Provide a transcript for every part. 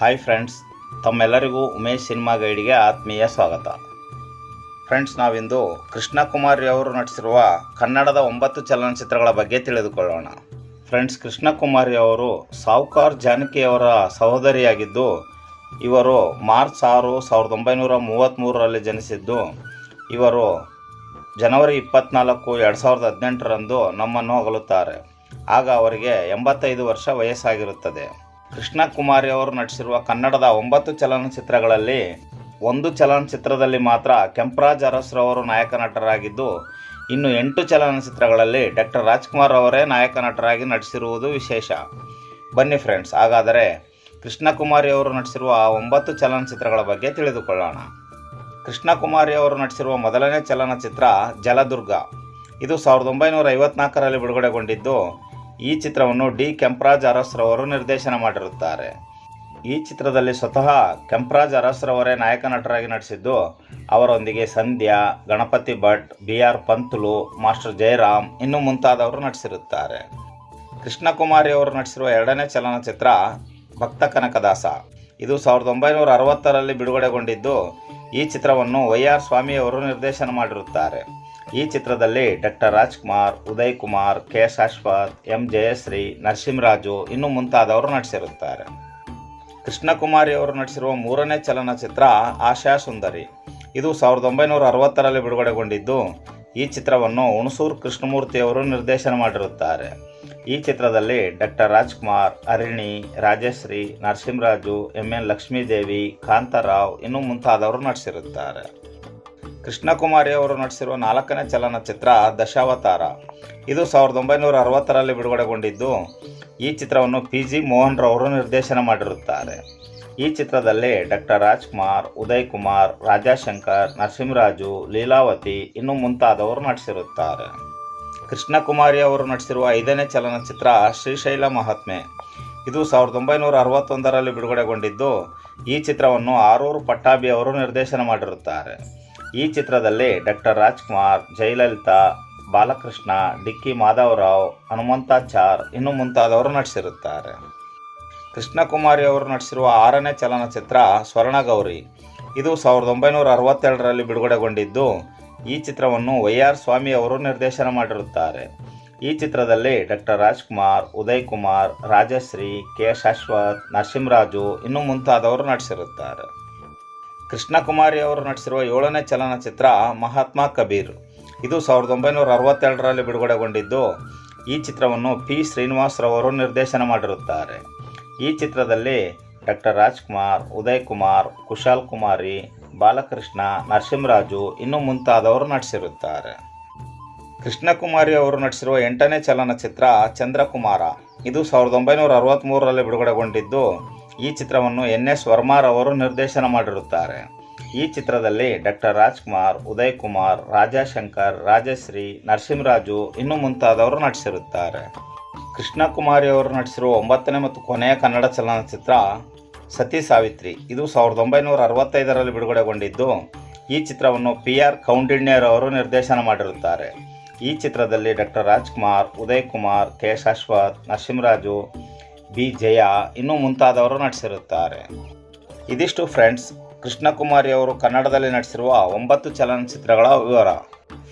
Hi friends ತಮ್ಮೆಲ್ಲರಿಗೂ Umesh cinema ಗೈಡ್ಗೆ ಆತ್ಮೀಯ ಸ್ವಾಗತ. ಫ್ರೆಂಡ್ಸ್ ನಾವಿಂದು ಕೃಷ್ಣಕುಮಾರಿ ಅವರು ನಟಿಸಿರುವ ಕನ್ನಡದ ಒಂಬತ್ತು ಚಲನಚಿತ್ರಗಳ ಬಗ್ಗೆ ತಿಳಿದುಕೊಳ್ಳೋಣ. ಫ್ರೆಂಡ್ಸ್ ಕೃಷ್ಣಕುಮಾರಿ ಅವರು ಸಾವುಕಾರ್ ಜಾನಕಿಯವರ ಸಹೋದರಿಯಾಗಿದ್ದು, ಇವರು ಮಾರ್ಚ್ ಆರು ಸಾವಿರದ ಒಂಬೈನೂರ ಮೂವತ್ತ್ಮೂರರಲ್ಲಿ ಜನಿಸಿದ್ದು, ಇವರು ಜನವರಿ ಇಪ್ಪತ್ನಾಲ್ಕು ಎರಡು ಸಾವಿರದ ಹದಿನೆಂಟರಂದು ನಮ್ಮನ್ನು ಅಗಲುತ್ತಾರೆ. ಆಗ ಅವರಿಗೆ ಎಂಬತ್ತೈದು ವರ್ಷ ವಯಸ್ಸಾಗಿರುತ್ತದೆ. ಕೃಷ್ಣ ಕುಮಾರಿ ಅವರು ನಟಿಸಿರುವ ಕನ್ನಡದ ಒಂಬತ್ತು ಚಲನಚಿತ್ರಗಳಲ್ಲಿ ಒಂದು ಚಲನಚಿತ್ರದಲ್ಲಿ ಮಾತ್ರ ಕೆಂಪರಾಜ್ ಅರಸ್ರವರು ನಾಯಕ ನಟರಾಗಿದ್ದು, ಇನ್ನು ಎಂಟು ಚಲನಚಿತ್ರಗಳಲ್ಲಿ ಡಾಕ್ಟರ್ ರಾಜ್ಕುಮಾರ್ ಅವರೇ ನಾಯಕ ನಟರಾಗಿ ನಟಿಸಿರುವುದು ವಿಶೇಷ. ಬನ್ನಿ ಫ್ರೆಂಡ್ಸ್ ಹಾಗಾದರೆ ಕೃಷ್ಣಕುಮಾರಿ ಅವರು ನಟಿಸಿರುವ ಆ ಒಂಬತ್ತು ಚಲನಚಿತ್ರಗಳ ಬಗ್ಗೆ ತಿಳಿದುಕೊಳ್ಳೋಣ. ಕೃಷ್ಣಕುಮಾರಿ ಅವರು ನಟಿಸಿರುವ ಮೊದಲನೇ ಚಲನಚಿತ್ರ ಜಲದುರ್ಗ. ಇದು ಸಾವಿರದ ಒಂಬೈನೂರ ಐವತ್ನಾಲ್ಕರಲ್ಲಿ ಬಿಡುಗಡೆಗೊಂಡಿದ್ದು ಈ ಚಿತ್ರವನ್ನು ಡಿ. ಕೆಂಪರಾಜ್ ಅರಸ್ರವರು ನಿರ್ದೇಶನ ಮಾಡಿರುತ್ತಾರೆ. ಈ ಚಿತ್ರದಲ್ಲಿ ಸ್ವತಃ ಕೆಂಪರಾಜ್ ಅರಸ್ರವರೇ ನಾಯಕ ನಟರಾಗಿ ನಟಿಸಿದ್ದು, ಅವರೊಂದಿಗೆ Sandhya, Ganapathi Bhat, B. R. Panthulu, Master Jayaram ಇನ್ನೂ ಮುಂತಾದವರು ನಟಿಸಿರುತ್ತಾರೆ. ಕೃಷ್ಣಕುಮಾರಿ ಅವರು ನಟಿಸಿರುವ ಎರಡನೇ ಚಲನಚಿತ್ರ ಭಕ್ತ ಕನಕದಾಸ. ಇದು ಸಾವಿರದ ಒಂಬೈನೂರ ಅರವತ್ತರಲ್ಲಿ ಬಿಡುಗಡೆಗೊಂಡಿದ್ದು, ಈ ಚಿತ್ರವನ್ನು ವೈ. ಆರ್. ಸ್ವಾಮಿಯವರು ನಿರ್ದೇಶನ ಮಾಡಿರುತ್ತಾರೆ. ಈ ಚಿತ್ರದಲ್ಲಿ doctor Rajkumar Uday Kumar K Shashwath M Jayashree, Narasimharaju ಇನ್ನೂ ಮುಂತಾದವರು ನಟಿಸಿರುತ್ತಾರೆ. ಕೃಷ್ಣಕುಮಾರಿ ಅವರು ನಟಿಸಿರುವ ಮೂರನೇ ಚಲನಚಿತ್ರ ಆಶಾ ಸುಂದರಿ. ಇದು ಸಾವಿರದ ಒಂಬೈನೂರ ಅರವತ್ತರಲ್ಲಿ ಬಿಡುಗಡೆಗೊಂಡಿದ್ದು, ಈ ಚಿತ್ರವನ್ನು ಹುಣಸೂರು ಕೃಷ್ಣಮೂರ್ತಿಯವರು ನಿರ್ದೇಶನ ಮಾಡಿರುತ್ತಾರೆ. ಈ ಚಿತ್ರದಲ್ಲಿ doctor Rajkumar, Arini, Rajashree, Narasimharaju, M N Lakshmidevi, Kantharao ಇನ್ನೂ ಮುಂತಾದವರು ನಟಿಸಿರುತ್ತಾರೆ. ಕೃಷ್ಣಕುಮಾರಿ ಅವರು ನಟಿಸಿರುವ ನಾಲ್ಕನೇ ಚಲನಚಿತ್ರ ದಶಾವತಾರ. ಇದು ಸಾವಿರದ ಒಂಬೈನೂರ ಅರವತ್ತರಲ್ಲಿ ಬಿಡುಗಡೆಗೊಂಡಿದ್ದು, ಈ ಚಿತ್ರವನ್ನು ಪಿ ಜಿ ಮೋಹನ್ ರವರು ನಿರ್ದೇಶನ ಮಾಡಿರುತ್ತಾರೆ. ಈ ಚಿತ್ರದಲ್ಲಿ ಡಾಕ್ಟರ್ ರಾಜ್ಕುಮಾರ್ ಉದಯ್ ಕುಮಾರ್ ರಾಜಾಶಂಕರ್, ನರಸಿಂಹರಾಜು, ಲೀಲಾವತಿ ಇನ್ನೂ ಮುಂತಾದವರು ನಟಿಸಿರುತ್ತಾರೆ. ಕೃಷ್ಣಕುಮಾರಿ ಅವರು ನಟಿಸಿರುವ ಐದನೇ ಚಲನಚಿತ್ರ ಶ್ರೀಶೈಲ ಮಹಾತ್ಮೆ. ಇದು ಸಾವಿರದ ಒಂಬೈನೂರ ಅರವತ್ತೊಂದರಲ್ಲಿ ಬಿಡುಗಡೆಗೊಂಡಿದ್ದು, ಈ ಚಿತ್ರವನ್ನು ಆರೂರು ಪಟ್ಟಾಭಿ ಅವರು ನಿರ್ದೇಶನ ಮಾಡಿರುತ್ತಾರೆ. ಈ ಚಿತ್ರದಲ್ಲಿ ಡಾಕ್ಟರ್ ರಾಜ್ಕುಮಾರ್, ಜಯಲಲಿತಾ, ಬಾಲಕೃಷ್ಣ, ಡಿಕ್ಕಿ ಮಾಧವರಾವ್ ಹನುಮಂತಾಚಾರ್ ಇನ್ನು ಮುಂತಾದವರು ನಟಿಸಿರುತ್ತಾರೆ. ಕೃಷ್ಣಕುಮಾರಿ ಅವರು ನಟಿಸಿರುವ ಆರನೇ ಚಲನಚಿತ್ರ ಸ್ವರ್ಣಗೌರಿ. ಇದು ಸಾವಿರದ ಒಂಬೈನೂರ ಅರವತ್ತೆರಡರಲ್ಲಿ ಬಿಡುಗಡೆಗೊಂಡಿದ್ದು, ಈ ಚಿತ್ರವನ್ನು ವೈ ಆರ್ ಸ್ವಾಮಿ ಅವರು ನಿರ್ದೇಶನ ಮಾಡಿರುತ್ತಾರೆ. ಈ ಚಿತ್ರದಲ್ಲಿ ಡಾಕ್ಟರ್ ರಾಜ್ಕುಮಾರ್ ಉದಯ್ ಕುಮಾರ್ ರಾಜಶ್ರೀ, ಕೆ ಶಾಶ್ವತ್, ನರಸಿಂಹರಾಜು ಇನ್ನೂ ಮುಂತಾದವರು ನಟಿಸಿರುತ್ತಾರೆ. ಕೃಷ್ಣಕುಮಾರಿ ಅವರು ನಟಿಸಿರುವ ಏಳನೇ ಚಲನಚಿತ್ರ ಮಹಾತ್ಮ ಕಬೀರ್. ಇದು ಸಾವಿರದ ಒಂಬೈನೂರ ಅರವತ್ತೆರಡರಲ್ಲಿ ಬಿಡುಗಡೆಗೊಂಡಿದ್ದು, ಈ ಚಿತ್ರವನ್ನು ಪಿ. ಶ್ರೀನಿವಾಸ್ ರವರು ನಿರ್ದೇಶನ ಮಾಡಿರುತ್ತಾರೆ. ಈ ಚಿತ್ರದಲ್ಲಿ ಡಾಕ್ಟರ್ ರಾಜ್ಕುಮಾರ್, ಉದಯ್ ಕುಮಾರ್, ಕುಶಾಲ್ ಕುಮಾರಿ, ಬಾಲಕೃಷ್ಣ, ನರಸಿಂಹರಾಜು ಇನ್ನೂ ಮುಂತಾದವರು ನಟಿಸಿರುತ್ತಾರೆ. ಕೃಷ್ಣಕುಮಾರಿ ಅವರು ನಟಿಸಿರುವ ಎಂಟನೇ ಚಲನಚಿತ್ರ ಚಂದ್ರಕುಮಾರ. ಇದು ಸಾವಿರದ ಒಂಬೈನೂರ ಅರವತ್ತ್ಮೂರರಲ್ಲಿ ಬಿಡುಗಡೆಗೊಂಡಿದ್ದು ಈ ಚಿತ್ರವನ್ನು ಎನ್ ಎಸ್ ವರ್ಮಾರವರು ನಿರ್ದೇಶನ ಮಾಡಿರುತ್ತಾರೆ. ಈ ಚಿತ್ರದಲ್ಲಿ ಡಾಕ್ಟರ್ ರಾಜ್ಕುಮಾರ್ ಉದಯ್ ಕುಮಾರ್ ರಾಜಾಶಂಕರ್, ರಾಜಶ್ರೀ, ನರಸಿಂಹರಾಜು ಇನ್ನೂ ಮುಂತಾದವರು ನಟಿಸಿರುತ್ತಾರೆ. ಕೃಷ್ಣಕುಮಾರಿ ಅವರು ನಟಿಸಿರುವ ಒಂಬತ್ತನೇ ಮತ್ತು ಕೊನೆಯ ಕನ್ನಡ ಚಲನಚಿತ್ರ ಸತಿ ಸಾವಿತ್ರಿ. ಇದು ಸಾವಿರದ ಒಂಬೈನೂರ ಅರವತ್ತೈದರಲ್ಲಿ ಬಿಡುಗಡೆಗೊಂಡಿದ್ದು, ಈ ಚಿತ್ರವನ್ನು ಪಿ ಆರ್ ಕೌಂಡಿಣ್ಯರ್ ಅವರು ನಿರ್ದೇಶನ ಮಾಡಿರುತ್ತಾರೆ. ಈ ಚಿತ್ರದಲ್ಲಿ doctor Rajkumar Uday Kumar K Shashwath Narasimharaju B Jaya ಇನ್ನೂ ಮುಂತಾದವರು ನಟಿಸಿರುತ್ತಾರೆ. ಇದಿಷ್ಟು ಫ್ರೆಂಡ್ಸ್, ಕೃಷ್ಣಕುಮಾರಿ ಅವರು ಕನ್ನಡದಲ್ಲಿ ನಟಿಸಿರುವ ಒಂಬತ್ತು ಚಲನಚಿತ್ರಗಳ ವಿವರ.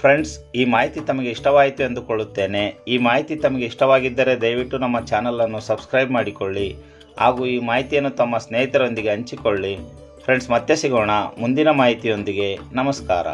ಫ್ರೆಂಡ್ಸ್, ಈ ಮಾಹಿತಿ ತಮಗೆ ಇಷ್ಟವಾಯಿತು ಎಂದುಕೊಳ್ಳುತ್ತೇನೆ. ಈ ಮಾಹಿತಿ ತಮಗೆ ಇಷ್ಟವಾಗಿದ್ದರೆ ದಯವಿಟ್ಟು ನಮ್ಮ ಚಾನಲನ್ನು ಸಬ್ಸ್ಕ್ರೈಬ್ ಮಾಡಿಕೊಳ್ಳಿ. ಹಾಗೂ ಈ ಮಾಹಿತಿಯನ್ನು ತಮ್ಮ ಸ್ನೇಹಿತರೊಂದಿಗೆ ಹಂಚಿಕೊಳ್ಳಿ. ಫ್ರೆಂಡ್ಸ್, ಮತ್ತೆ ಸಿಗೋಣ ಮುಂದಿನ ಮಾಹಿತಿಯೊಂದಿಗೆ. ನಮಸ್ಕಾರ.